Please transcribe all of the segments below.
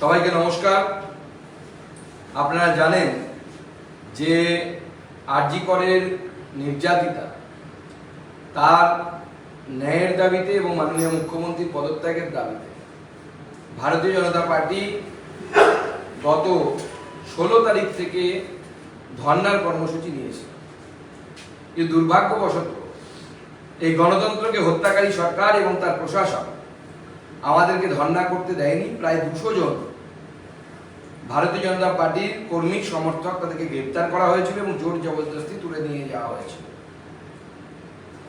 সবাইকে নমস্কার। আপনারা জানেন যে আরজি করের নির্যাতিতা, তার ন্যায়ের দাবিতে এবং মাননীয় মুখ্যমন্ত্রীর পদত্যাগের দাবিতে ভারতীয় জনতা পার্টি গত ষোলো তারিখ থেকে ধর্নার কর্মসূচি নিয়েছে। কিন্তু দুর্ভাগ্যবশত এই গণতন্ত্রকে হত্যাকারী সরকার এবং তার প্রশাসন আমাদেরকে ধর্ণা করতে দেয়নি, প্রায় দুশো জন ভারতীয় জনতা পার্টির কর্মী, সমর্থক তাদেরকে গ্রেপ্তার করা হয়েছিল এবং জোর জবরদস্তি তুলে নিয়ে যাওয়া হয়েছিল।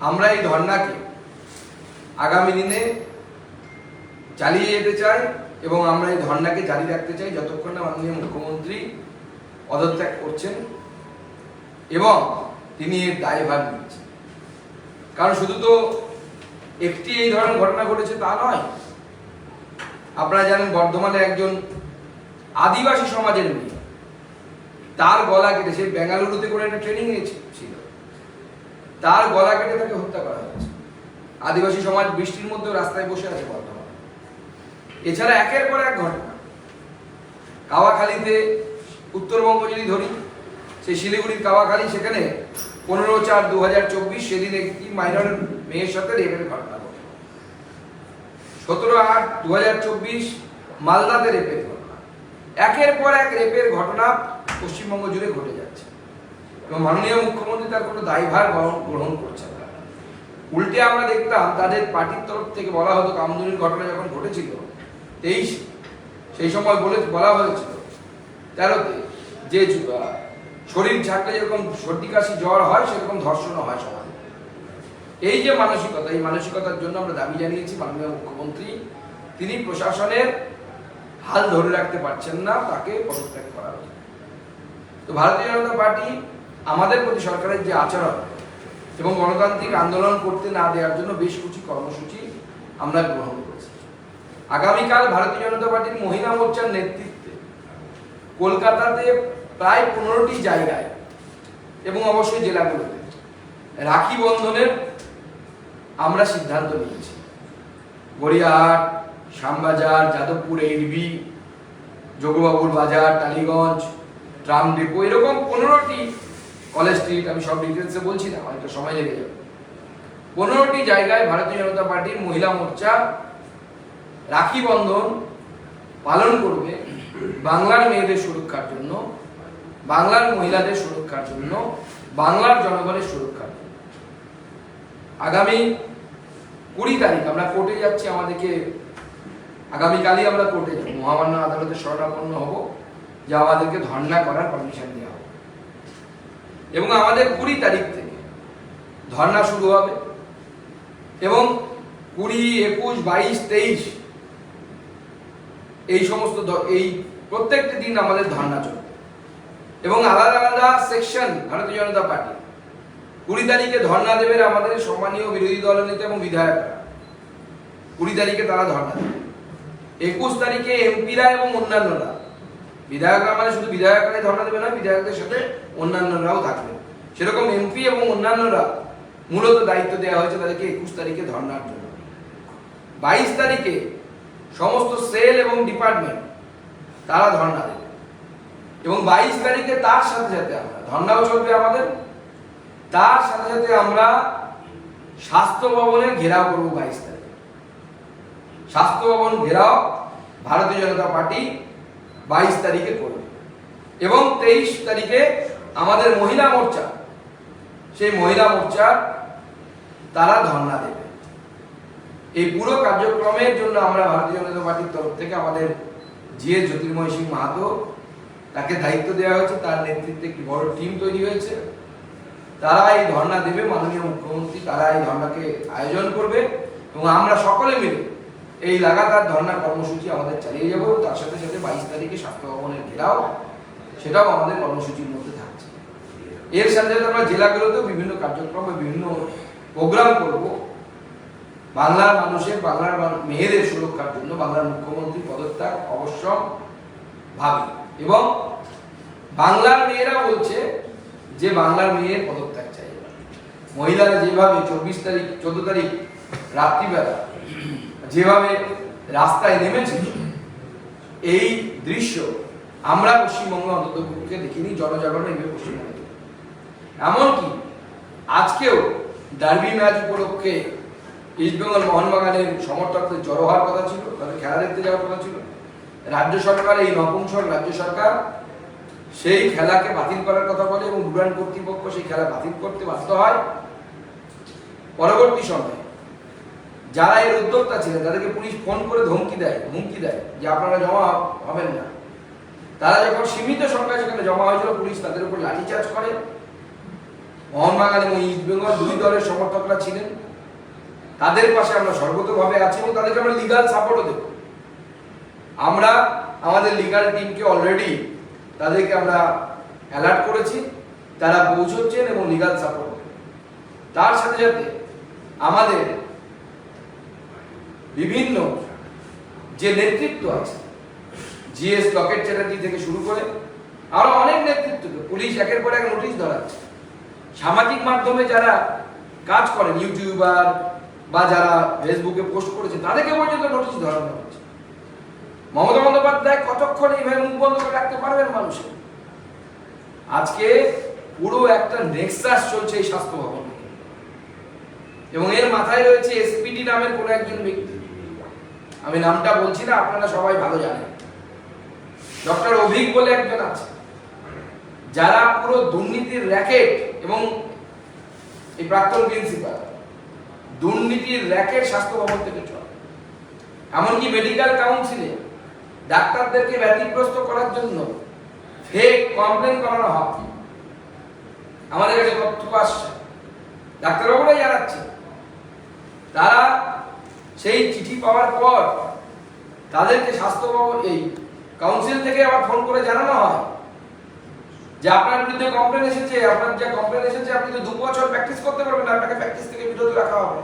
আমরা এই ধর্ণাকে আগামী দিনে চালিয়ে যেতে চাই এবং আমরা এই ধর্ণাকে জারি রাখতে চাই যতক্ষণ না মাননীয় মুখ্যমন্ত্রী পদত্যাগ করছেন এবং তিনি এর দায়ভার নিচ্ছেন। কারণ শুধু তো একটি এই ধরনের ঘটনা ঘটেছে তা নয় আপনারা জানেন বর্ধমানে একজন আদিবাসী সমাজের মেয়ে। তার গলা কেটে, সে বেঙ্গালুরুতে করে একটা ট্রেনিং ছিল। তার গলা কেটে তাকে হত্যা করা হয়েছে। আদিবাসী সমাজ বৃষ্টির মধ্যেও রাস্তায় বসে আছে বর্ধমান। এছাড়া একের পর এক ঘটনা। কাওয়াখালীতে উত্তরবঙ্গ যদি ধরি সেই শিলিগুড়ির কাওয়াখালী, সেখানে পনেরো চার দু হাজার চব্বিশ সেদিন একটি মাইনর মেয়ের সাথে রেপের ঘটনা ঘটে সতেরো আট দু হাজার চব্বিশ মালদাতে রেপের ঘটনা। একের পর এক রেপের ঘটনা পশ্চিমবঙ্গ জুড়ে ঘটে যাচ্ছে। এবং মাননীয় মুখ্যমন্ত্রী তার কোনো দায়ভার গ্রহণ করছেন না। উল্টে আমরা দেখতাম তাদের পার্টির তরফ থেকে বলা হতো কামদুনির ঘটনা যখন ঘটেছিল, তেইশ, সেই সময় বলে, বলা হয়েছিল, তেরোতে যে শরীর ঝাঁকলে যেরকম সর্দি কাশি জ্বর হয়, সেরকম ধর্ষণও হয় সমাজে। এই যে মানসিকতা, এই মানসিকতার জন্য আমরা দাবি জানিয়েছি মাননীয় মুখ্যমন্ত্রী, তিনি প্রশাসনের হাল ধরে রাখতে পারছেন না, তাকে পদত্যাগ করা উচিত তো ভারতীয় জনতা পার্টি আমাদের প্রতি সরকারের যে আচরণ এবং গণতান্ত্রিক আন্দোলন করতে না দেওয়ার জন্য বেশ কিছু কর্মসূচি আমরা গ্রহণ করেছি। আগামীকাল ভারতীয় জনতা পার্টির মহিলা মোর্চার নেতৃত্বে কলকাতাতে প্রায় পনেরোটি জায়গায় এবং অবশ্যই জেলাগুলোতে রাখি বন্ধনের আমরা সিদ্ধান্ত নিয়েছি। গড়িয়াহাট, শ্যামবাজার, যাদবপুর এইডবি যোগবাবুর বাজার, টালিগঞ্জ, ট্রাম ডিপো, এরকম পনেরোটি কলেজ স্ট্রিট আমি সব ডিটেলসে বলছি না অনেকটা সময় লেগে যাবে। পনেরোটি জায়গায় ভারতীয় জনতা পার্টির মহিলা মোর্চা রাখি বন্ধন পালন করবে বাংলার মেয়েদের সুরক্ষার জন্য, বাংলার মহিলাদের সুরক্ষার জন্য, বাংলার জনগণের সুরক্ষার জন্য। আগামী কুড়ি তারিখ আমরা কোর্টে যাচ্ছি, আমাদেরকে আগামীকালই আমরা কোর্টে যাব। মহামান্য আদালতে শরণাপন্ন হব যা আমাদেরকে ধর্ণা করার পারমিশন দেওয়া হবে। এবং আমাদের কুড়ি তারিখ থেকে ধর্ণা শুরু হবে এবং কুড়ি, একুশ, বাইশ, তেইশ এই সমস্ত এই প্রত্যেকটি দিন আমাদের ধর্ণা চলবে। এবং আলাদা আলাদা সেকশন ভারতীয় জনতা পার্টি কুড়ি তারিখে ধর্ণা দেবেন আমাদের সম্মানীয় বিরোধী দলনেতা এবং বিধায়করা কুড়ি তারিখে তারা ধর্ণা দেবে। একুশ তারিখে এমপিরা এবং অন্যান্যরা। বিধায়করা মানে শুধু বিধায়করাই ধর্ণা দেবে না, বিধায়কদের সাথে অন্যান্যরাও থাকবে। সেরকম এমপি এবং অন্যান্যরা মূলত দায়িত্ব দেওয়া হয়েছে তাদেরকে একুশ তারিখে ধর্ণার জন্য। বাইশ তারিখে সমস্ত সেল এবং ডিপার্টমেন্ট তারা ধর্ণা দেবে। এবং বাইশ তারিখে তার সাথে সাথে আমরা ধর্ণাও চলবে আমাদের তার সাথে সাথে আমরা স্বাস্থ্য ভবনের ঘেরাও করব বাইশ তারিখে। স্বাস্থ্য ভবন ঘেরাও ভারতীয় জনতা পার্টি বাইশ তারিখে করবে। এবং তেইশ তারিখে আমাদের মহিলা মোর্চা, সেই মহিলা মোর্চা তারা ধর্ণা দেবে। এই পুরো কার্যক্রমের জন্য আমরা ভারতীয় জনতা পার্টির তরফ থেকে আমাদের জিএ জ্যোতির্ময় সিং মাহাতো তাকে দায়িত্ব দেওয়া হয়েছে। তার নেতৃত্বে একটি বড় টিম তৈরি হয়েছে। তারা এই ধর্ণা দেবে, মাননীয় মুখ্যমন্ত্রী, তারা এই ধর্ণাকে আয়োজন করবে এবং আমরা সকলে মিলে এই লাগাতার ধর্ণা কর্মসূচি আমাদের চালিয়ে যাব তার সাথে সাথে বাইশ তারিখে স্বাস্থ্য ভবনের ঘেরাও, সেটাও আমাদের কর্মসূচির মধ্যে থাকছে। এর সাথে সাথে আমরা জেলাগুলোতেও বিভিন্ন কার্যক্রম বিভিন্ন প্রোগ্রাম করব। বাংলার মানুষের, বাংলার মেয়েদের সুরক্ষার জন্য বাংলার মুখ্যমন্ত্রী পদত্যাগ অবশ্য ভাবি। এবং বাংলার মেয়েরা বলছে যে বাংলার মেয়ের পদত্যাগ চাই মহিলারা যেভাবে চব্বিশ তারিখ, চোদ্দ তারিখ রাত্রিবেলা যেভাবে রাস্তায় নেমেছে, এই দৃশ্য আমরা পশ্চিমবঙ্গে অন্তত পক্ষে দেখিনি, জনজাগরণ এইভাবে পশ্চিমবঙ্গে এমনকি আজকেও ডার্বি ম্যাচ উপলক্ষে ইস্টবেঙ্গল মোহনবাগানের সমর্থকদের জড়ো হওয়ার কথা ছিল, তাদের খেলা দেখতে যাওয়ার কথা ছিল। রাজ্য সরকার, এই নপুংসক রাজ্য সরকার সেই খেলাকে বাতিল করার কথা বলে এবং ডুরান কর্তৃপক্ষ সেই খেলা বাতিল করতে বাধ্য হয়। পরবর্তী সময়ে যারা এর উদ্যোক্তা ছিলেন, তাদেরকে পুলিশ ফোন করে ধমকি দেয়, হুমকি দেয় যে আপনারা জমা হবেন না। তারা যখন সীমিত সংখ্যায় সেখানে জমা হয়েছিল, পুলিশ তাদের উপর লাঠিচার্জ করে। মোহনবাগান এবং ইস্টবেঙ্গল দুই দলের সমর্থকরা ছিলেন। তাদের পাশে আমরা সর্বতভাবে আছি এবং তাদেরকে আমরা লিগাল সাপোর্টও দেব। আমরা আমাদের লিগাল টিমকে অলরেডি তাদেরকে আমরা অ্যালার্ট করেছি, তারা পৌঁছচ্ছেন এবং লিগাল সাপোর্ট তার সাথে সাথে আমাদের বিভিন্ন যে নেতৃত্ব আছে জিএস লকেট চ্যাটার্জি থেকে শুরু করে আরও অনেক নেতৃত্বকে পুলিশ একের পর এক নোটিশ ধরাচ্ছে। সামাজিক মাধ্যমে যারা কাজ করেন ইউটিউবার বা যারা ফেসবুকে পোস্ট করেছে তাদেরকে পর্যন্ত নোটিশ ধরানো হচ্ছে। মমতা বন্দ্যোপাধ্যায় কতক্ষণ এইভাবে মুখ বন্ধ করে রাখতে পারবেন মানুষের? আজকে পুরো একটা নেক্সাস চলছে এই স্বাস্থ্য ভবন এবং এর মাথায় রয়েছে এসপিডি নামের কোন একজন ব্যক্তি। আমি নামটা বলছি না, আপনারা সবাই ভালো জানেন। ডক্টর অভিক বলে একজন আছে। যারা পুরো দুর্নীতির র্যাকেট এবং এই প্রাক্তন প্রিন্সিপাল দুর্নীতির র্যাকেট স্বাস্থ্য ভবন থেকে চলে। এমনকি মেডিকেল কাউন্সিলে ডাক্তারদেরকে ব্যতিগ্রস্ত করার জন্য ফেক কমপ্লেন করানো হয়। আমাদের কাছে তথ্য আসছে। ডাক্তারবাবুরাই জানাচ্ছে, তারা সেই চিঠি পাওয়ার পর তাদেরকে স্বাস্থ্য এই কাউন্সিল থেকে আবার ফোন করে জানানো হয় যে আপনার বিরুদ্ধে কমপ্লেন এসেছে, আপনার যে কমপ্লেন এসেছে, আপনি তো দু বছর প্র্যাকটিস করতে পারবেন আপনাকে প্র্যাকটিস থেকে বিরত রাখা হবে।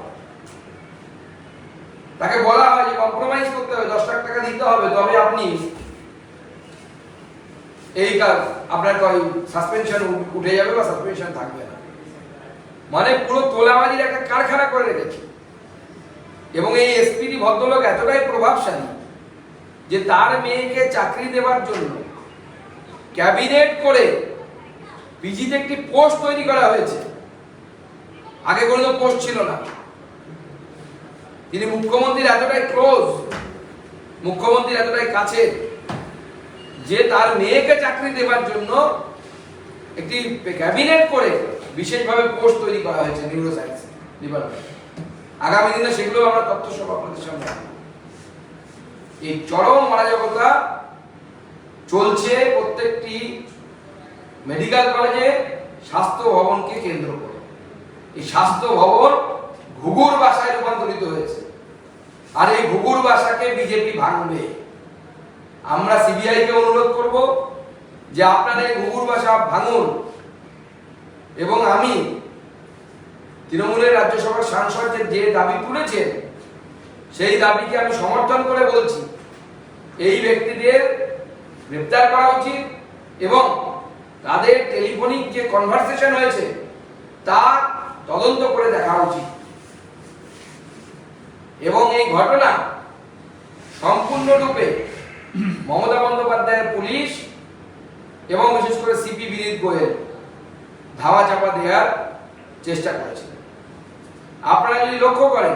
তাকে বলা হয় যে কম্প্রোমাইজ করতে হবে, দশ লাখ টাকা দিতে হবে, তবে আপনি এই কাজ, আপনার সাসপেনশন উঠে যাবে বা সাসপেনশন থাকবে না। মানে পুরো তোলাবাজির একটা কারখানা করে রেখেছে। এবং এই এসপিডি ভদ্রলোক এতটাই প্রভাবশালী যে তার মেয়েকে চাকরি দেওয়ার জন্য ক্যাবিনেট করে পিজিতে একটি পোস্ট তৈরি করা হয়েছে। আগে কোনো পোস্ট ছিল না। তিনি মুখ্যমন্ত্রীর এতটাই ক্লোজ মুখ্যমন্ত্রীর এতটাই কাছে, যে তার মেয়েকে চাকরি দেবার জন্য একটি ক্যাবিনেট করে বিশেষভাবে পোস্ট তৈরি করা হয়েছে নিউরো সায়েন্স ডিপার্টমেন্ট আগামী দিনে সেগুলো আমরা তথ্য সব আপনাদের সামনে এই চরম অরাজকতা চলছে প্রত্যেকটি মেডিকেল কলেজে স্বাস্থ্য ভবনকে কেন্দ্র করে। এই স্বাস্থ্য ভবন ঘুঘুর বাসায় রূপান্তরিত হয়েছে। আর এই ঘুঘুর বাসাকে বিজেপি ভাঙবে। আমরা সিবিআই কে অনুরোধ করব যে আপনারা এই ঘুঘুর বাসা ভাঙুন। এবং আমি তৃণমূলের রাজ্যসভার সাংসদ যে- যে দাবি তুলেছেন, সেই দাবিকে আমি সমর্থন করে বলছি। এই ব্যক্তিদের গ্রেপ্তার করা উচিত এবং তাদের টেলিফোনিক যে কনভারসেশন হয়েছে তা তদন্ত করে দেখা উচিত। এবং এই ঘটনা সম্পূর্ণরূপে মমতা বন্দ্যোপাধ্যায়ের পুলিশ এবং বিশেষ করে সিপি বিনীত গোয়েল ধাওয়া চাপা দেওয়ার চেষ্টা করেছে। আপনারা যদি লক্ষ্য করেন,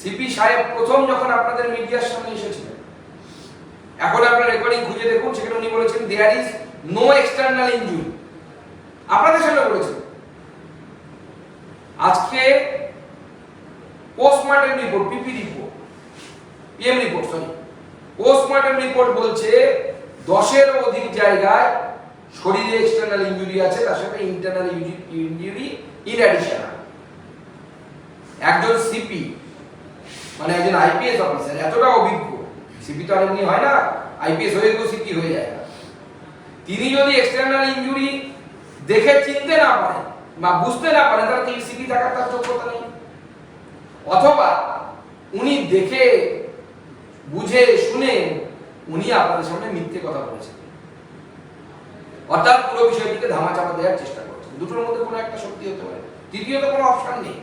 সিপি সাহেব প্রথম যখন আপনাদের মিডিয়ার সামনে এসেছিলেন, এখন আপনার রেকর্ডিং খুঁজে দেখুন, সেখানে উনি বলেছেন there is no external injury আপনাদের সামনে বলেছেন আজকে postmortem report P P report P M report sorry postmortem report বলছে দশের অধিক জায়গায় শরীরে এক্সটার্নাল ইনজুরি আছে, তার সাথে ইন্টারনাল ইনজুরি ইন অ্যাডিশন একজন সিপি মানে একজন আইপিএস অফিসার এতটা অভিজ্ঞ সিপি তো আর হয় না আইপিএস হয়ে গেলেও সিপি হয়ে যায়। তিনি যদি এক্সটার্নাল ইনজুরি দেখে চিনতে না পারেন বা বুঝতে না পারেন, তাহলে তিনি সিপি থাকার তার যোগ্যতা নেই। অথবা উনি দেখে, বুঝে, শুনে উনি আপনাদের সামনে মিথ্যে কথা বলেছেন। অর্থাৎ পুরো বিষয়টিকে ধামাচাপা দেওয়ার চেষ্টা করছেন। দুটোর মধ্যে কোনো একটা সত্যি হতে পারে। তৃতীয়ত কোনো অপশন নেই।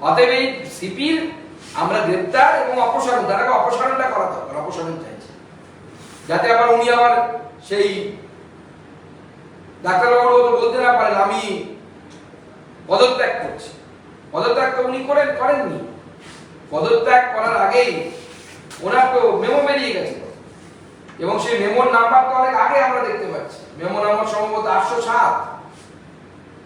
অতএব এই সিপির আমরা গ্রেপ্তার এবং অপসারণ, তার আগে অপসারণটা করা দরকার, অপসারণ চাইছি। যাতে আবার উনি আবার সেই ডাক্তারবাবুর মতো বলতে না পারেন, আমি পদত্যাগ করছি। পদত্যাগ তো উনি করেন, করেননি। পদত্যাগ করার আগেই ওনার তো মেমো বেরিয়ে গেছিল এবং সেই মেমোর নাম্বার তো অনেক আগে আমরা দেখতে পাচ্ছি। মেমো নাম্বার সম্ভবত আটশো সাত।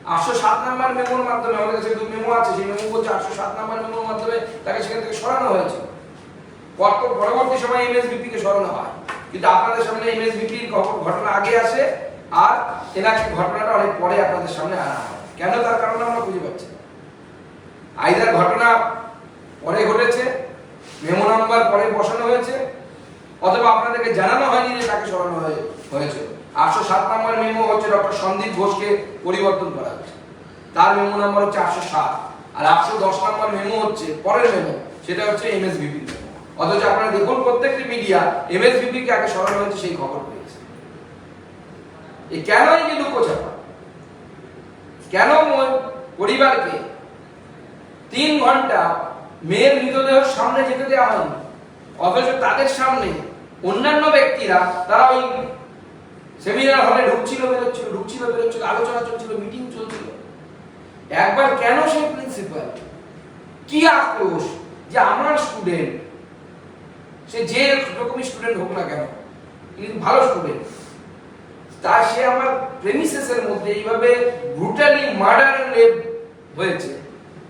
আটশো সাত নাম্বার মেমোর মাধ্যমে আমাদের কাছে মেমো আছে। সেই মেমো বলছে আটশো সাত নাম্বার মেমোর মাধ্যমে তাকে সেখান থেকে সরানো হয়েছে। পর- পরবর্তী সময় এমএসবিপি কে সরানো হয়। কিন্তু আপনাদের সামনে এমএসবিপির ঘটনা আগে আসে, আর এনাকে ঘটনাটা অনেক পরে আপনাদের সামনে আনা হয়। কেন তার কারণ আমরা খুঁজে পাচ্ছি। আইদার ঘটনা পরে ঘটেছে, মেমো নাম্বার পরে বসানো হয়েছে, অথবা আপনাদেরকে জানানো হয়নি যে তাকে সরানো হয়ে- হয়েছে। আটশো সাত নম্বর মেমো হচ্ছে ডক্টর সন্দীপ ঘোষকে পরিবর্তন করা হয়েছে। তার মেমো নাম্বার হচ্ছে আটশো সাত, আর আটশো দশ নম্বর মেমো হচ্ছে পরের মেমো, সেটা হচ্ছে এমএসবিপি অথচ আপনারা দেখুন, প্রত্যেকটি মিডিয়া এমএসবিপি কে আগে সরানো হয়েছে, সেই খবর পেয়েছে। এই কেন এই লুকোচাপা কেন পরিবারকে তিন ঘণ্টা মেয়ের মৃতদেহ সামনে যেতে দেওয়া হয়নি। অথচ তাদের সামনে অন্যান্য ব্যক্তিরা, তারা ওই সেমিনার হলে ঢুকছিল, বেরোচ্ছিল ঢুকছিল, বেরোচ্ছিল, আলোচনা চলছিল মিটিং চলছিল। একবার কেন সেই প্রিন্সিপাল কি আক্রোশ যে আমার স্টুডেন্ট সে যে রকমই স্টুডেন্ট হোক না কেন কিন্তু ভালো স্টুডেন্ট তা সে আমার প্রেমিসেসের মধ্যে এইভাবে ব্রুটালি মার্ডার রেপ হয়েছে।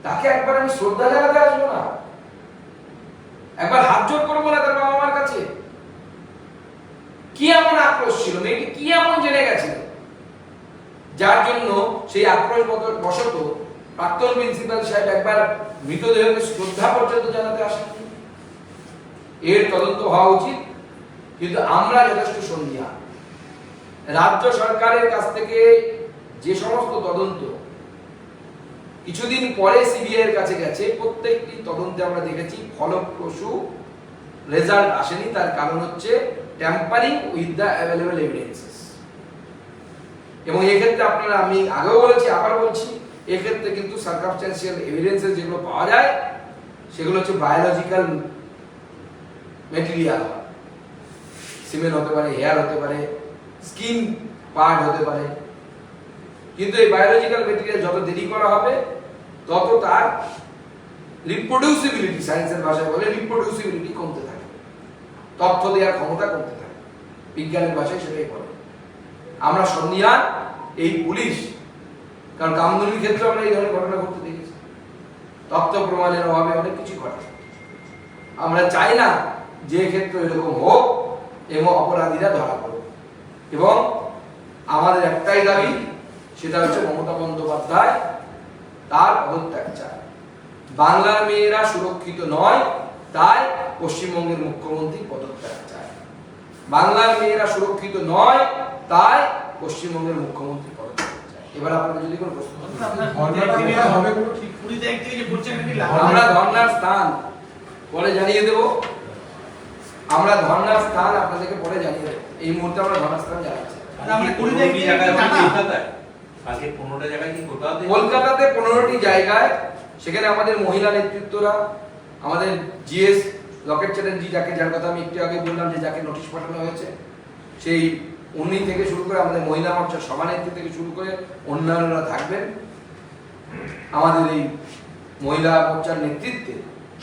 তাকে একবার আমি শ্রদ্ধা জানাতে আসব না। একবার হাত জোর করব না তার বাবা মার কাছে। কি এমন আক্রোশ ছিল? মেয়েটি কি এমন জেনে গেছিল যার জন্য সেই আক্রোশ বশত প্রাক্তন প্রিন্সিপাল সাহেব একবার মৃতদেহকে শ্রদ্ধা পর্যন্ত জানাতে আসেন। এর তদন্ত হওয়া উচিত। কিন্তু আমরা যথেষ্ট সন্ধিয়া রাজ্য সরকারের কাছ থেকে যে সমস্ত তদন্ত কিছুদিন পরে সিবিআই এর কাছে গেছে, প্রত্যেকটি তদন্তে আমরা দেখেছি ফলপ্রসূ রেজাল্ট আসেনি, তার কারণ হচ্ছে tampering with the available evidences এবং এক্ষেত্রে আপনারা, আমি আগেও বলেছি, আবার বলছি, এক্ষেত্রে কিন্তু সার্কামস্ট্যান্সিয়াল এভিডেন্সেস যেগুলো পাওয়া যায়, সেগুলো হচ্ছে বায়োলজিক্যাল মেটেরিয়াল সিমেন্ট হতে পারে হেয়ার হতে পারে স্কিন পার্ট হতে পারে। কিন্তু এই বায়োলজিক্যাল মেটেরিয়াল যত দেরি করা হবে তত তার রিপ্রোডিউসিবিলিটি সায়েন্সের ভাষায় বলে রিপ্রোডিউসিবিলিটি কমতে থাকে। তথ্য দেওয়ার ক্ষমতা কমতে থাকে। বিজ্ঞানের ভাষায় সেটাই বলে। আমরা সন্ধিয়ান এই পুলিশ, কারণ কামদুনির ক্ষেত্রে আমরা এই ধরনের ঘটনা ঘটতে দেখেছি। তথ্য প্রমাণের অভাবে অনেক কিছু ঘটে। আমরা চাই না যে ক্ষেত্রে এরকম হোক, এবং অপরাধীরা ধরা পড়ুক। এবং আমাদের একটাই দাবি, সেটা হচ্ছে মমতা বন্দ্যোপাধ্যায় তার পদত্যাগ চায়। বাংলার মেয়েরা সুরক্ষিত নয়, তাই পশ্চিমবঙ্গের মুখ্যমন্ত্রী পদত্যাগ চায়। বাংলার মেয়েরা সুরক্ষিত নয়, তাই পশ্চিমবঙ্গের মুখ্যমন্ত্রী এবার আপনাদের যদি কোনো প্রশ্ন আমরা ধর্নার স্থান, পরে জানিয়ে দেব। আমরা ধর্নার স্থান আপনাদেরকে পরে জানিয়ে দেব। এই মুহূর্তে আমরা ধর্নার স্থান জানাচ্ছি। আমরা কুড়ি জায়গায় কালকে পনেরোটা জায়গায় কি কলকাতাতে কলকাতাতে পনেরোটি জায়গায় সেখানে আমাদের মহিলা নেতৃত্বরা আমাদের জিএস লকেট চ্যাটার্জি যাকে যার কথা আমি একটু আগে বললাম যে যাকে নোটিশ পাঠানো হয়েছে সেই উনি থেকে শুরু করে আমাদের মহিলা মোর্চার সভানেত্রী থেকে শুরু করে অন্যান্যরা থাকবেন। আমাদের এই মহিলা মোর্চার নেতৃত্বে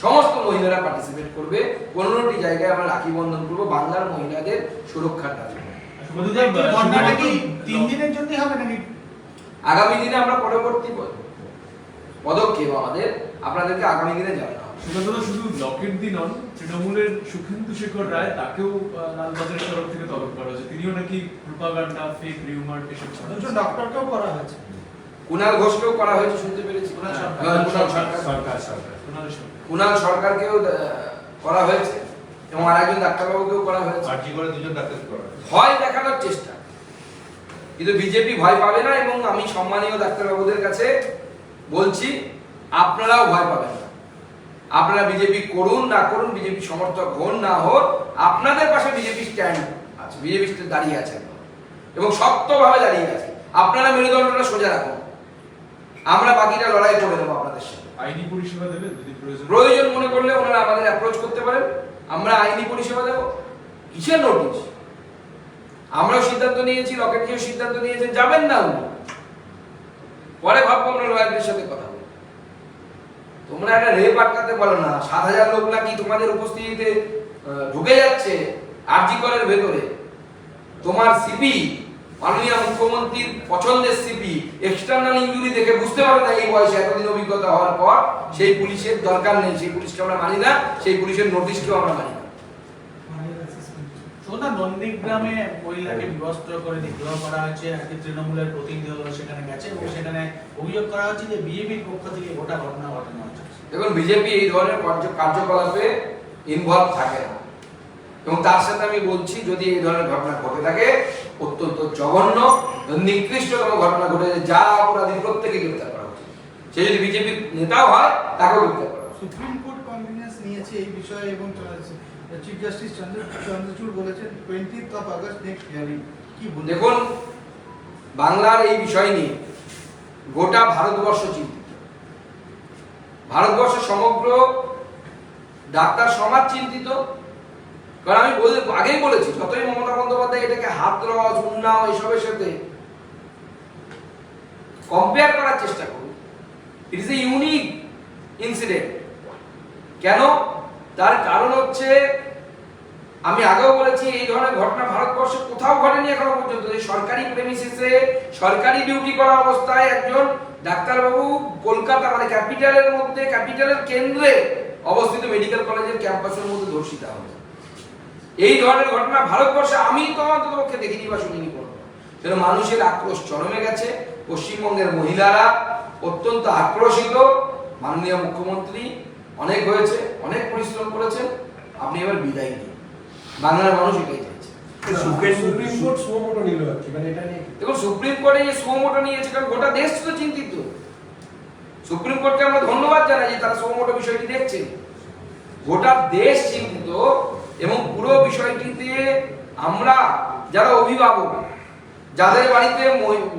সমস্ত মহিলারা পার্টিসিপেট করবে। পনেরোটি জায়গায় আমরা রাখি বন্ধন করব বাংলার মহিলাদের সুরক্ষার তিন দিনের জন্যই হবে নাকি আগামী দিনে আমরা পরবর্তী পদক্ষেপ আমাদের আপনাদেরকে আগামী দিনে জানানো হবে। সুকান্তদা শুধু লকেট দি নন তৃণমূলের সুখেন্দু শেখর রায় তাকেও আহ, লালবাজারের তরফ থেকে তলব করা হয়েছে। তিনিও নাকি প্রোপাগান্ডা ফেক রিউমার এসব দুজন ডক্টরকেও করা হয়েছে। কুণাল ঘোষকেও করা হয়েছে শুনতে পেরেছি। সরকার। হ্যাঁ, সরকার। সরকার। সরকারকেও আহ, করা হয়েছে এবং আরেকজন ডাক্তারবাবুকেও করা হয়েছে। করে দুজন ডাক্তার করা ভয় দেখানোর চেষ্টা। কিন্তু বিজেপি ভয় পাবে না এবং আমি সম্মানীয় ডাক্তারবাবুদের কাছে বলছি আপনারাও ভয় পাবেন না। আপনারা বিজেপি করুন না করুন বিজেপি সমর্থক হন না হন আপনাদের পাশে বিজেপি স্ট্যান্ড আছে বিজেপি দাঁড়িয়ে আছে এবং শক্তভাবে দাঁড়িয়ে আছে। আপনারা মেরুদণ্ডটা সোজা রাখুন। আমরা বাকিটা লড়াই করে দেবো আপনাদের সাথে। আইনি পরিষেবা দেবে যদি প্রয়োজন। প্রয়োজন মনে করলে ওনারা আমাদের অ্যাপ্রোচ করতে পারেন। আমরা আইনি পরিষেবা দেবো। কিসের নোটিশ আমরাও সিদ্ধান্ত নিয়েছি রকেটজিও সিদ্ধান্ত নিয়েছেন, যাবেন না উনি। পরে ভাববো আমরা লয়ারদের সাথে কথা তোমরা একটা রেপ আটকাতে পারো না, সাত হাজার লোক নাকি তোমাদের উপস্থিতিতে ঢুকে যাচ্ছে আরজি করের ভেতরে। তোমার সিপি মাননীয় মুখ্যমন্ত্রীর পছন্দের সিপি এক্সটার্নাল ইঞ্জুরি দেখে বুঝতে পারে না এই বয়সে এতদিন অভিজ্ঞতা হওয়ার পর সেই পুলিশের দরকার নেই, সেই পুলিশকে আমরা মানি না, সেই পুলিশের নোটিশকেও আমরা মানি না। সোনা নন্দীগ্রামে মহিলাকে বিবস্ত্র করে নিগ্রহ করা হয়েছে একটি তৃণমূলের প্রতিনিধি দল সেখানে গেছে এবং সেখানে অভিযোগ করা হচ্ছে যে বিজেপির পক্ষ থেকে গোটা ঘটনা ঘটানো হচ্ছে। দেখুন বিজেপি এই ধরনের কার্যকলাপে ইনভলভ থাকে না। এবং তার সাথে আমি বলছি যদি এই ধরনের ঘটনা ঘটে থাকে অত্যন্ত জঘন্য নিকৃষ্টতম ঘটনা ঘটে যা অপরাধী প্রত্যেকে গ্রেপ্তার করা উচিত। সে যদি বিজেপির নেতাও হয় তাকেও গ্রেপ্তার করা সুপ্রিম কোর্ট কনভিনিয়েন্স নিয়েছে এই বিষয়ে এবং চিফ জাস্টিস চন্দ্র চন্দ্রচূড় বলেছেন অফ আগস্ট নেক্সট কি দেখুন, বাংলার এই বিষয় নিয়ে গোটা ভারতবর্ষ চিন্তিত। ভারতবর্ষ সমগ্র ডাক্তার সমাজ চিন্তিত। কারণ আমি বলে, আগেই বলেছি, যতই মমতা বন্দ্যোপাধ্যায় এটাকে হাত হাতরস, উন্নাও এসবের সাথে কম্পেয়ার করার চেষ্টা করুন। It is a unique incident কেন? তার কারণ হচ্ছে, আমি আগেও বলেছি, এই ধরনের ঘটনা ভারতবর্ষে কোথাও ঘটেনি এখনও পর্যন্ত। এই সরকারি প্রেমিসিসে সরকারি ডিউটি করা অবস্থায় একজন ডাক্তারবাবু কলকাতা মানে ক্যাপিটালের মধ্যে, ক্যাপিটালের কেন্দ্রে অবস্থিত মেডিকেল কলেজের ক্যাম্পাসের মধ্যে ধর্ষিতা হবে এই ধরনের ঘটনা ভারতবর্ষে আমি তো অন্তত পক্ষে দেখিনি বা শুনিনি কোনো মানুষের আক্রোশ চরমে গেছে। পশ্চিমবঙ্গের মহিলারা অত্যন্ত আক্রোশিত। মাননীয় মুখ্যমন্ত্রী অনেক হয়েছে অনেক পরিশ্রম করেছেন আপনি এবার বিদায় নিন। বাংলার মানুষ এটাই চাইছে। সুপ্রিম কোর্ট সুমোটো নিল মানে এটা নিয়ে দেখুন সুপ্রিম কোর্টে যে সোমোটো নিয়েছে কারণ গোটা দেশ তো চিন্তিত। সুপ্রিম কোর্টকে আমরা ধন্যবাদ জানাই যে তারা সোমোটো বিষয়টি দেখছে। গোটা দেশ চিন্তিত এবং পুরো বিষয়টিতে আমরা যারা অভিভাবক যাদের বাড়িতে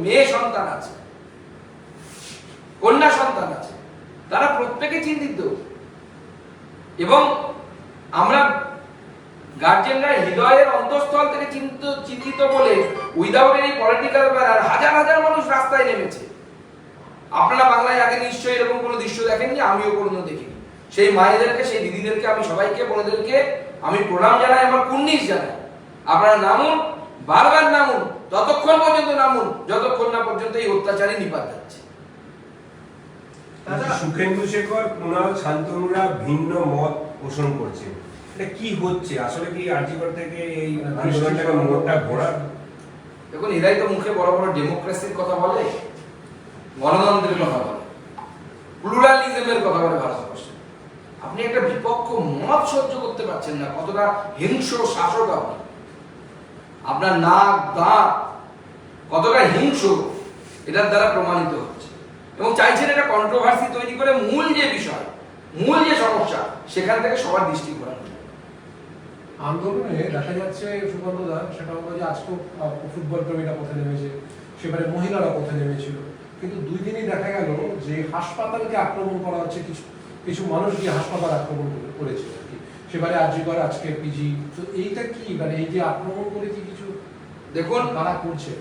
মেয়ে সন্তান আছে কন্যা সন্তান আছে তারা প্রত্যেকে চিন্তিত। এবং আমরা গার্জেনরা হৃদয়ের অন্তঃস্থল থেকে চিন্তিত চিন্তিত বলে উইদাউট এনি পলিটিক্যাল ব্যানার হাজার হাজার মানুষ রাস্তায় নেমেছে। আপনারা বাংলায় আগে নিশ্চয়ই এরকম কোনো দৃশ্য দেখেননি, আমিও কোনো দেখিনি। সেই মায়েদেরকে, সেই দিদিদেরকে, আমি সবাইকে, বোনেদেরকে আমি প্রণাম জানাই, আমার কুর্নিশ জানাই। আপনারা নামুন, বারবার নামুন ততক্ষণ পর্যন্ত নামুন, যতক্ষণ না পর্যন্ত এই অত্যাচারী নিপাত যাচ্ছে। সুখেন্দু শেখর কুণাল শান্তনুরা ভিন্ন মত পোষণ করছে। এটা কি হচ্ছে? আসলে কি আর্জিকর থেকে এই আন্দোলনটাকে মোড়টা ঘোরা দেখুন এরাই তো মুখে বড় বড় ডেমোক্রেসির কথা বলে গণতন্ত্রের কথা বলে। প্লুরালিজমের কথা বলে ভারতবর্ষে। আপনি একটা বিপক্ষ মত সহ্য করতে পারছেন না কতটা হিংস্র শাসক আপনি। আপনার নাক দাঁত কতটা হিংস্র এটার দ্বারা প্রমাণিত হচ্ছে। এবং চাইছেন একটা কন্ট্রোভার্সি তৈরি করে মূল যে বিষয় মূল যে সমস্যা সেখান থেকে সবার দৃষ্টি ঘোরানো। আন্দোলনে দেখা যাচ্ছে সুকান্ত সেটা হলো যে আজকেও ফুটবল প্রেমীরা পথে নেমেছে সেবারে মহিলারা পথে নেমেছিল। কিন্তু দুই দিনই দেখা গেল যে হাসপাতালকে আক্রমণ করা হচ্ছে কিছু কিছু মানুষ গিয়ে হাসপাতাল আক্রমণ করেছে আর কি। সেবারে আর্যিকর আজকে পিজি তো এইটা কি? মানে এই যে আক্রমণ করে কি কিছু দেখুন কারা করছে?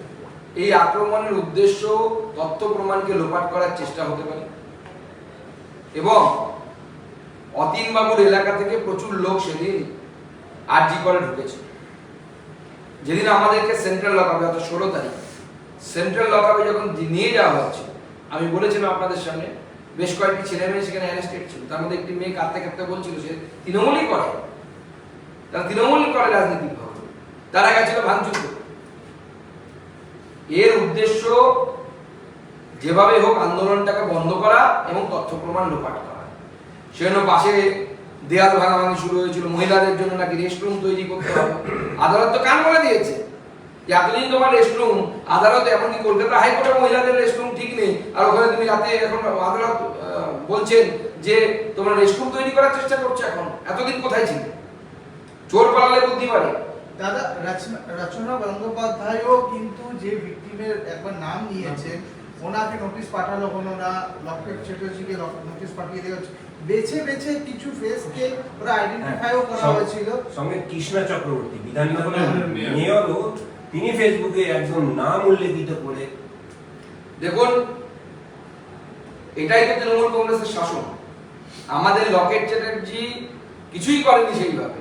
এই আক্রমণের উদ্দেশ্য তথ্য প্রমাণকে লোপাট করার চেষ্টা হতে পারে। এবং অতীনবাবুর এলাকা থেকে প্রচুর লোক সেদিন আরজি করে ঢুকেছে। যেদিন আমাদেরকে সেন্ট্রাল লকআপে অর্থাৎ ষোলো তারিখ, সেন্ট্রাল লকআপে যখন নিয়ে যাওয়া হচ্ছে, আমি বলেছিলাম আপনাদের সামনে, বেশ কয়েকটি ছেলে মেয়ে সেখানে অ্যারেস্টেড ছিল। তার মধ্যে একটি মেয়ে কাঁদতে কাঁদতে বলছিল, সে তৃণমূলই করে। তারা তৃণমূল করে রাজনীতিকভাবে। তারা গেছিল ভাঙচুর করতে। এর উদ্দেশ্য যেভাবে হোক আন্দোলনটাকে বন্ধ করা এবং তথ্য প্রমাণ লোপাট করা। সেজন্য পাশে দেয়াল ভাঙাভাঙি শুরু হয়েছিল, মহিলাদের জন্য নাকি রেস্টরুম তৈরি করতে হবে। আদালত তো কান বলে দিয়েছে যে এতদিন তোমার রেস্টরুম আদালত এমনকি কলকাতা হাইকোর্টে মহিলাদের রেস্টরুম ঠিক নেই। আর ওখানে তুমি রাতে এখন আদালত বলছেন যে তোমার রেস্টরুম তৈরি করার চেষ্টা করছ এখন। এতদিন কোথায় ছিল? চোর পালালে বুদ্ধি পারে দাদা রচনা- বন্দ্যোপাধ্যায়ও কিন্তু যে ভিকটিমের একবার নাম নিয়েছেন ওনাকে নোটিশ পাঠালো হলো না লকেট চ্যাটার্জিকে নোটিশ পাঠিয়ে দেওয়া বেছে বেছে কিছু ফেসকে ওরা আইডেন্টিফাইও করা হয়েছিল। সঙ্গে কৃষ্ণা চক্রবর্তী বিধাননগরের বিধাননগরের মেয়রও তিনি ফেসবুকে একদম নাম উল্লেখিত করে দেখুন এটাই তো তৃণমূল কংগ্রেসের শাসন। আমাদের লকেট চ্যাটার্জি কিছুই করেনি সেইভাবে।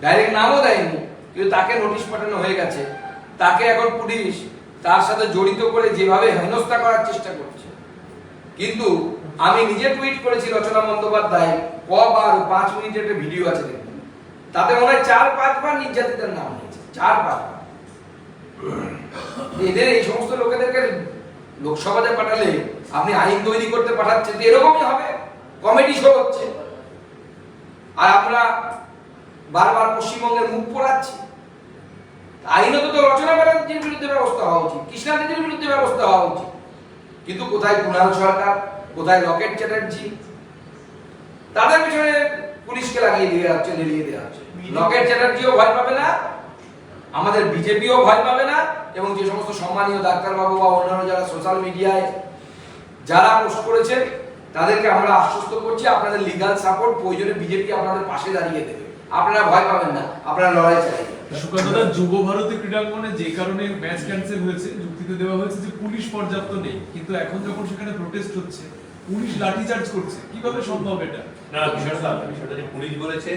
ডাইরেক্ট নামও দেয়নি। কিন্তু তাকে নোটিশ পাঠানো হয়ে গেছে। তাকে এখন পুলিশ তার সাথে জড়িত করে যেভাবে হেনস্থা করার চেষ্টা করছে। কিন্তু আমি নিজে টুইট করেছি রচনা বন্দ্যোপাধ্যায়, কবার পাঁচ মিনিটের একটা ভিডিও আছে দেখুন। তাতে মনে হয় চার পাঁচবার নির্যাতিতার নাম নিয়েছে চার পাঁচবার। এদের এই সমস্ত লোকেদেরকে লোকসভাতে পাঠালে আপনি আইন তৈরি করতে পাঠাচ্ছেন এরকমই হবে। কমেডি শো হচ্ছে। আর আমরা বারবার পশ্চিমবঙ্গের মুখ পোড়াচ্ছি। আইনত তো রচনা ব্যানার্জির বিরুদ্ধে ব্যবস্থা হওয়া উচিত কৃষ্ণা দিদির বিরুদ্ধে ব্যবস্থা হওয়া উচিত। কিন্তু কোথায় কুণাল সরকার কোথায় রকেট চ্যাটার্জি? তাদের পিছনে পুলিশকে লাগিয়ে দিয়ে যাচ্ছে লেলিয়ে দেওয়া হচ্ছে। রকেট চ্যাটার্জিও ভয় পাবে না আমাদের বিজেপিও ভয় পাবে না এবং যে সমস্ত সম্মানীয় ডাক্তারবাবু বা অন্যান্য যারা সোশ্যাল মিডিয়ায় যারা পোস্ট করেছেন তাদেরকে আমরা আশ্বস্ত করছি আপনাদের লিগাল সাপোর্ট প্রয়োজনে বিজেপি আপনাদের পাশে দাঁড়িয়ে দেবে। আপনারা ভয় পাবেন না আপনারা লড়াই চালিয়ে যাবেন। সুকান্তদা যুব ভারতী ক্রীড়াঙ্গনে যে কারণে ম্যাচ ক্যান্সেল হয়েছে যুক্তিতে দেওয়া হয়েছে যে পুলিশ পর্যাপ্ত নেই কিন্তু এখন যখন সেখানে প্রোটেস্ট হচ্ছে পুলিশ লাঠিচার্জ করছে কীভাবে সম্ভব এটা? না বিষয়টা বিষয়টা যে পুলিশ বলেছে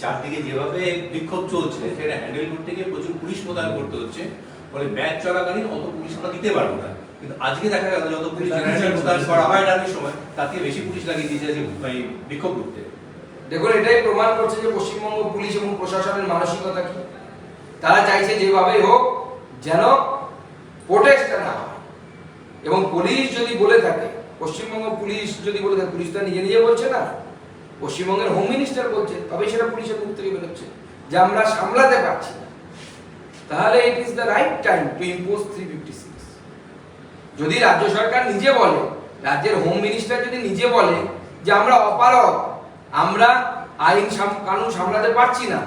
চারদিকে যেভাবে বিক্ষোভ চলছে সেটা হ্যান্ডেল করতে গিয়ে প্রচুর পুলিশ মোতায়েন করতে হচ্ছে ফলে ম্যাচ চলাকালীন অত পুলিশ আমরা দিতে পারব না। কিন্তু আজকে দেখা গেল যত পুলিশ মোতায়েন করা হয় সময় তার থেকে বেশি পুলিশ লাগিয়ে দিয়েছে যে এই বিক্ষোভ করতে। দেখুন, এটাই প্রমাণ করছে যে পশ্চিমবঙ্গ পুলিশ এবং প্রশাসনের মানসিকতা কি। তারা চাইছে যেভাবে হোক যেন প্রোটেস্টটা না হয়। এবং পুলিশ যদি বলে থাকে, পশ্চিমবঙ্গ পুলিশ যদি বলে থাকে, পুলিশ তো নিজে নিজে বলছে না। পশ্চিমবঙ্গের হোম মিনিস্টার বলছে তবে সেটা পুলিশের মুখ থেকে বেরোচ্ছে, যে আমরা সামলাতে পারছি না। তাহলে it is the right time to impose three fifty six যদি রাজ্য সরকার নিজে বলে, রাজ্যের হোম মিনিস্টার যদি নিজে বলে যে আমরা অপারগ আমরা আইন কানুন সামলাতে পারছি না।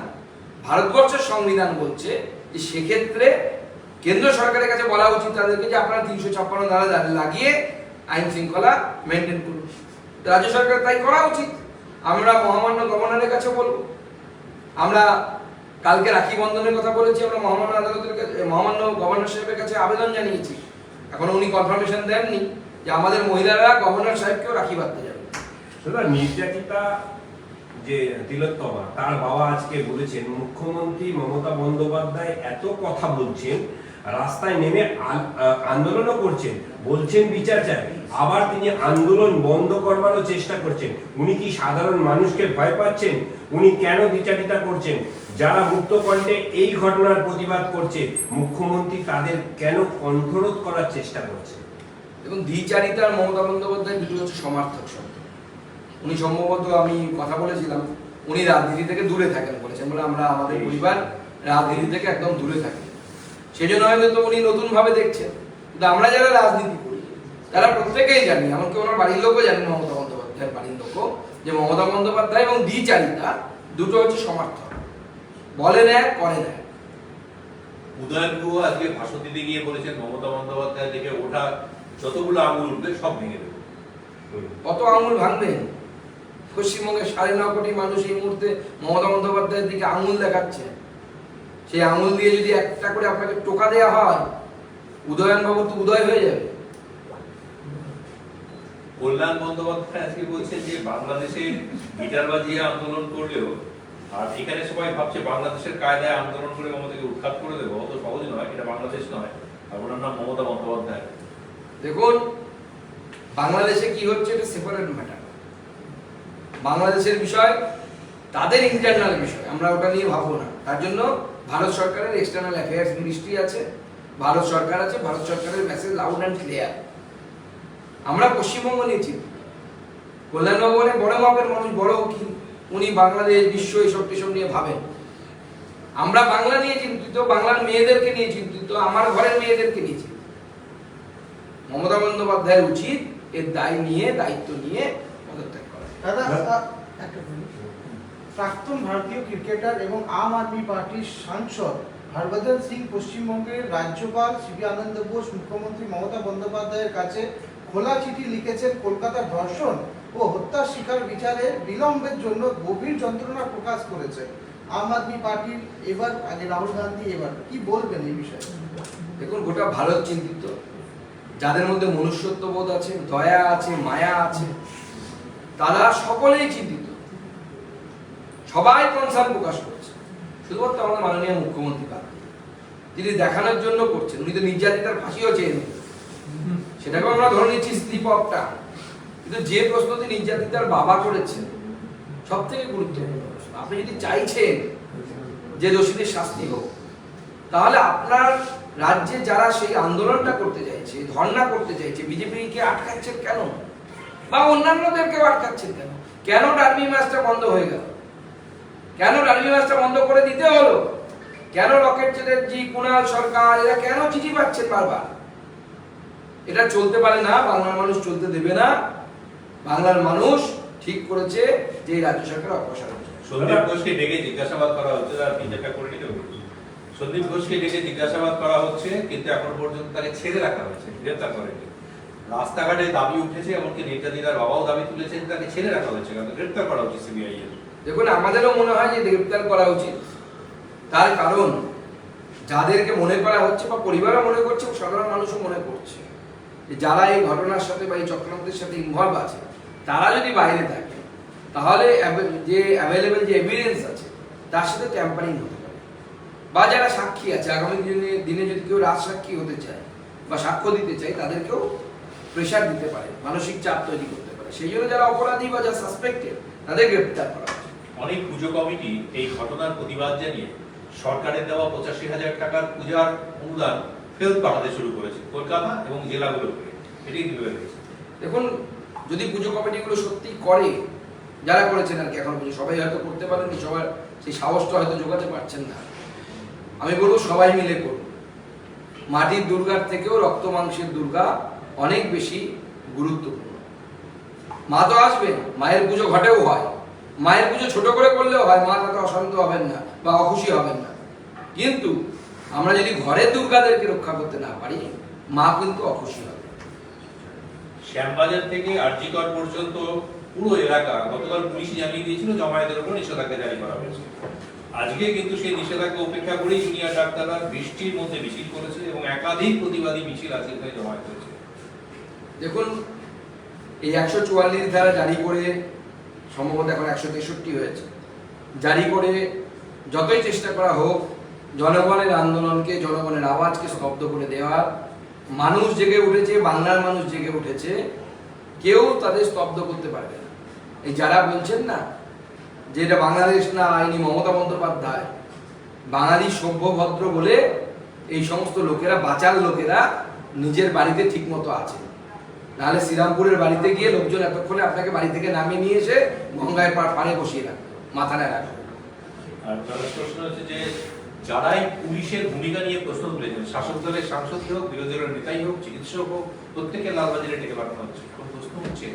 ভারতবর্ষের সংবিধান বলছে যে সেক্ষেত্রে কেন্দ্র সরকারের কাছে বলা উচিত তাদেরকে যে আপনারা তিনশো ছাপ্পান্ন ধারা লাগিয়ে আইন শৃঙ্খলা মেনটেন করুন। রাজ্য সরকার তাই করা উচিত। আমরা মহামান্য গভর্নরের কাছে বলব। আমরা কালকে রাখি বন্ধনের কথা বলেছি, আমরা মহামান্য আদালতের কাছে মহামান্য গভর্নর সাহেবের কাছে আবেদন জানিয়েছি। এখনও উনি কনফার্মেশন দেননি যে আমাদের মহিলারা গভর্নর সাহেবকেও রাখি বাঁধতে দাদা, নির্যাতিতা যে তিলোত্তমা, তার বাবা আজকে বলেছেন, মুখ্যমন্ত্রী মমতা বন্দ্যোপাধ্যায় এত কথা বলছেন, রাস্তায় নেমে আন্দোলনও করছেন, বলছেন বিচার চাই, আবার তিনি আন্দোলন বন্ধ করবারও চেষ্টা করছেন। উনি কি সাধারণ মানুষকে ভয় পাচ্ছেন? উনি কেন বিচারিতা করছেন? যারা মুক্ত কণ্ঠে এই ঘটনার প্রতিবাদ করছে, মুখ্যমন্ত্রী তাদের কেন কণ্ঠরোধ করার চেষ্টা করছে? এবং দ্বিচারিতা আর মমতা বন্দ্যোপাধ্যায় দুটো হচ্ছে সমার্থক শব্দ উনি সম্ভবত আমি কথা বলেছিলাম উনি রাজনীতি থেকে দূরে থাকেন বলেছেন বলে আমরা আমাদের পরিবার রাজনীতি থেকে একদম দূরে থাকি। সেই জন্য হয়তো তো উনি নতুন ভাবে দেখছেন। কিন্তু আমরা যারা রাজনীতি করি তারা প্রত্যেকেই জানি এমনকি ওনার বাড়ির লোকও জানেন মমতা বন্দ্যোপাধ্যায়ের বাড়ির লোকও যে মমতা বন্দ্যোপাধ্যায় এবং দ্বিচারিতা দুটো হচ্ছে সমার্থক। বলেন এক করেন এক উদয়ন গুহ আজকে ভাষণ দিতে গিয়ে বলেছেন মমতা বন্দ্যোপাধ্যায় থেকে ওঠা যতগুলো আঙুল উঠবে সব ভেঙে দেবো। কত আঙুল ভাঙবেন পশ্চিমবঙ্গের সাড়ে ন কোটি মানুষ এই মুহূর্তে মমতা বন্দ্যোপাধ্যায়ের দিকে আঙুল দেখাচ্ছে। সেই আঙুল দিয়ে যদি একটা করে আপনাকে টোকা দেওয়া হয় উদয়ন বাবু তো উদয় হয়ে যাবে। কল্যাণ বন্দ্যোপাধ্যায় আজকে বলছেন যে বাংলাদেশে গিটার বাজিয়ে আন্দোলন করলেও আর এখানে সবাই ভাবছে বাংলাদেশের কায়দায় আন্দোলন করে মমতাকে উৎখাত করে দেবো। অত সহজ নয় এটা বাংলাদেশ নয় আর ওনার নাম মমতা বন্দ্যোপাধ্যায়। দেখুন বাংলাদেশে কি হচ্ছে এটা সেপারেট ম্যাটার বাংলাদেশের বিষয়, তাদের ইন্টারনাল বিষয়, আমরা ওটা নিয়ে ভাববো না। তার জন্য ভারত সরকারের এক্সটার্নাল অ্যাফেয়ার্স মিনিস্ট্রি আছে, ভারত সরকার আছে, ভারত সরকারের মেসেজ লাউড অ্যান্ড ক্লিয়ার আমরা পশ্চিমবঙ্গ নিয়ে চিন্তিত। কল্যাণবাবু অনেক বড় মাপের মানুষ, বড় উকিল, উনি বাংলাদেশ, বিশ্ব, এসব টেসব নিয়ে ভাবেন। আমরা বাংলা নিয়ে চিন্তিত, বাংলার মেয়েদেরকে নিয়ে চিন্তিত, আমার ঘরের মেয়েদেরকে নিয়ে চিন্তিত। মমতা বন্দ্যোপাধ্যায়ের উচিত এর দায় নিয়ে, দায়িত্ব নিয়ে পদত্যাগ দাদা মিনিট। প্রাক্তন ভারতীয় ক্রিকেটার এবং আম আদমি পার্টির সাংসদ হরভজন সিং পশ্চিমবঙ্গের রাজ্যপাল সিবি আনন্দ বোস মুখ্যমন্ত্রী মমতা বন্দ্যোপাধ্যায়ের কাছে খোলা চিঠি লিখেছেন কলকাতার ধর্ষণ ও হত্যার শিকার বিচারে বিলম্বের জন্য গভীর যন্ত্রণা প্রকাশ করেছেন আম আদমি পার্টির। এবার আগে রাহুল গান্ধী এবার কি বলবেন এই বিষয়ে? দেখুন গোটা ভারত চিন্তিত। যাদের মধ্যে মনুষ্যত্ববোধ আছে দয়া আছে মায়া আছে তারা সকলেই চিন্তিত। সবাই কনসার্ন প্রকাশ করছে। শুধুমাত্র আমাদের মাননীয় মুখ্যমন্ত্রী দিয়ে। তিনি দেখানোর জন্য করছেন। উনি তো নির্যাতিতার ফাঁসিও চেয়ে নিলেন। সেটাকেও আমরা ধরে নিচ্ছি স্ত্রীপকটা কিন্তু যে প্রশ্নটি নির্যাতিতার বাবা করেছেন সব থেকে গুরুত্বপূর্ণ প্রশ্ন। আপনি যদি চাইছেন যে দোষীদের শাস্তি হোক, তাহলে আপনার রাজ্যে যারা সেই আন্দোলনটা করতে চাইছে, ধর্ণা করতে চাইছে, বিজেপিকে আটকাচ্ছেন কেন? বা অন্যান্যদেরকেও আটকাচ্ছেন কেন? কেন ডার্মি ম্যাচটা বন্ধ হয়ে গেল? কেন ডার্মি ম্যাচটা বন্ধ করে দিতে হলো? কেন রকেট চ্যাটার্জি কুণাল সরকার, এরা কেন চিঠি পাচ্ছেন বারবার? এটা চলতে পারে না, বাংলার মানুষ চলতে দেবে না। বাংলার মানুষ ঠিক করেছে যে রাজ্য সরকার অপসারণ। সন্দীপ ঘোষকে ডেকে জিজ্ঞাসাবাদ করা হচ্ছে আর বিজেপি করে নিতে। সন্দীপ ঘোষকে ডেকে জিজ্ঞাসাবাদ করা হচ্ছে, কিন্তু এখন পর্যন্ত তাকে ছেড়ে রাখা হয়েছে গ্রেপ্তার করেনি। রাস্তাঘাটে দাবি উঠেছে, এমনকি নির্যাতিতার বাবাও দাবি তুলেছেন, তাকে ছেড়ে রাখা হয়েছে কিন্তু গ্রেপ্তার করা উচিত সিবিআই এর। দেখুন, আমাদেরও মনে হয় যে গ্রেপ্তার করা উচিত। তার কারণ, যাদেরকে মনে করা হচ্ছে বা পরিবারও মনে করছে সাধারণ মানুষও মনে করছে, যে যারা এই ঘটনার সাথে বা এই চক্রান্তের সাথে ইনভলভ আছে, তারা যদি বাইরে থাকে, তাহলে যে অ্যাভেলেবেল যে এভিডেন্স আছে, তার সাথে ট্যাম্পারিং হতে পারে। বা যারা সাক্ষী আছে, আগামী দিনে দিনে যদি কেউ রাজ সাক্ষী হতে চায় বা সাক্ষ্য দিতে চায়, তাদেরকেও প্রেশার দিতে পারে মানসিক চাপ তৈরি করতে পারে। সেই জন্য যারা অপরাধী বা যারা সাসপেক্টেড তাদের গ্রেপ্তার করা অনেক পুজো কমিটি এই ঘটনার প্রতিবাদ জানিয়ে সরকারের দেওয়া পঁচাশি হাজার টাকার পূজার অনুদান ফেরত পাঠাতে শুরু করেছে কলকাতা এবং জেলাগুলোকে এটি কীভাবে? দেখুন যদি পুজো কমিটিগুলো সত্যি করে যারা করেছেন আর কি এখন পুজো সবাই হয়তো করতে পারেনি সবার সেই সাহসটা হয়তো জোগাতে পারছেন না। আমি বলব সবাই মিলে করুন। মাটির দুর্গার থেকেও রক্ত মাংসের দুর্গা অনেক বেশি গুরুত্বপূর্ণ। মা তো আসবেন মায়ের পুজো ঘটেও হয়। মায়ের পুজো ছোট করে করলেও হয়, মা তাতে অশান্ত হবেন না বা অখুশি হবেন না। কিন্তু আমরা যদি ঘরের দুর্গাদেরকে রক্ষা করতে না পারি, মা কিন্তু অখুশি হবে। শ্যামবাজার থেকে আরজিকর পর্যন্ত পুরো এলাকা গতকাল পুলিশ জানিয়ে দিয়েছিল, জমায়েতের উপর নিষেধাজ্ঞা জারি করা হয়েছে। আজকে কিন্তু সেই নিষেধাজ্ঞা উপেক্ষা করে জুনিয়র ডাক্তাররা বৃষ্টির মধ্যে মিছিল করেছে এবং একাধিক প্রতিবাদী মিছিল আছে জমায়েত হয়েছে। দেখুন, এই একশো চুয়াল্লিশ ধারা জারি করে সম্ভবত এখন একশো তেষট্টি হয়েছে। জারি করে যতই চেষ্টা করা হোক, জনগণের আন্দোলনকে, জনগণের আওয়াজকে স্তব্ধ করে দেওয়ার মানুষ জেগে উঠেছে, বাংলার মানুষ জেগে উঠেছে, কেউ তাদের স্তব্ধ করতে পারবে না। এই যারা বলছেন না যে এটা বাংলাদেশ না, আইনি মমতা বন্দ্যোপাধ্যায়, বাঙালি সভ্য ভদ্র বলে এই সমস্ত লোকেরা, বাঁচার লোকেরা নিজের বাড়িতে ঠিকমতো আছে। নাহলে শ্রীরামপুরের বাড়িতে গিয়ে লোকজন এতক্ষণে আপনাকে বাড়ি থেকে নামিয়ে নিয়ে এসে গঙ্গায় পাড়ে বসিয়ে রাখবে মাথা নেয় রাখবে আর তার প্রশ্ন হচ্ছে যে যারাই পুলিশের ভূমিকা নিয়ে প্রশ্ন তুলেছেন শাসক দলের সাংসদ হোক বিরোধী দলের নেতাই হোক চিকিৎসক হোক প্রত্যেকে লালবাজারে ডেকে পাঠানো হচ্ছে। প্রশ্ন হচ্ছে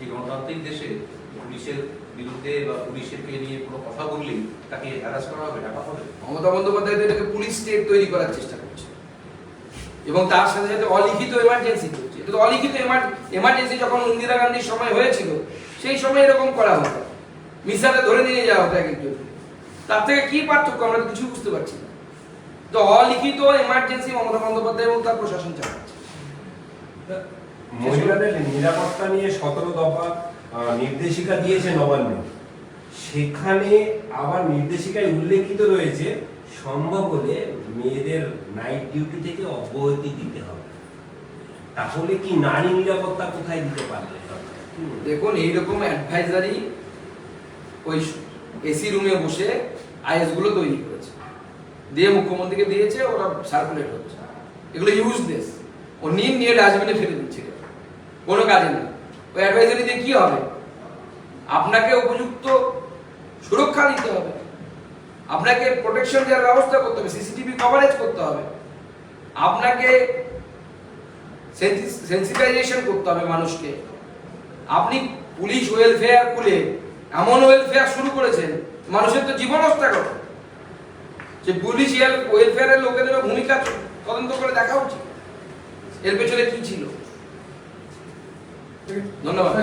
এই গণতান্ত্রিক দেশে পুলিশের বিরুদ্ধে বা পুলিশেরকে নিয়ে কোনো কথা বললেই তাকে হ্যারাস করা হবে ডাকা হবে? মমতা বন্দ্যোপাধ্যায় এটাকে পুলিশ স্টেট তৈরি করার চেষ্টা করছে। এবং তার সাথে সাথে অলিখিত এমার্জেন্সি অলিখিত এমার্জেন্সি যখন ইন্দিরা গান্ধীর সময় হয়েছিল, সেই সময় এরকম করা হতো। মিসাতে ধরে নিয়ে যাওয়া হতো এক একজন তার থেকে কি পার্থক্য আমরা কিছু বুঝতে পারছি না। তো অলিখিত এমার্জেন্সি মমতা বন্দ্যোপাধ্যায় এবং তার প্রশাসন চালাচ্ছে। মহিলাদের নিরাপত্তা নিয়ে সতেরো দফা নির্দেশিকা দিয়েছে নবান্ন। সেখানে আবার নির্দেশিকায় উল্লেখিত রয়েছে, সম্ভব হলে মেয়েদের নাইট ডিউটি থেকে অব্যাহতি দিতে হবে। তাহলে কি নারী নিরাপত্তা কোথায় দিতে পারবে? দেখুন, এইরকম অ্যাডভাইজারি ওই এসি রুমে বসে আইএসগুলো তৈরি করেছে। দিয়ে মুখ্যমন্ত্রীকে দিয়েছে, ওরা সার্কুলেট হচ্ছে এগুলো ইউজলেস ও নিন নিয়ে ডাস্টবিনে ফেলে দিচ্ছে। কোনো কাজে নেই। ওই অ্যাডভাইজারি দিয়ে কি হবে? আপনাকে উপযুক্ত সুরক্ষা দিতে হবে। আপনাকে প্রোটেকশন দেওয়ার ব্যবস্থা করতে হবে। সিসিটিভি কভারেজ করতে হবে। আপনাকে সেন্সিটাইজেশন করতে হবে মানুষকে। আপনি পুলিশ ওয়েলফেয়ার খুলে এমন ওয়েলফেয়ার শুরু করেছেন, মানুষের তো জীবন করে যে পুলিশ ওয়েলফেয়ারের লোকেদেরও ভূমিকা তদন্ত করে দেখা উচিত। এর পেছনে কি ছিল? ধন্যবাদ।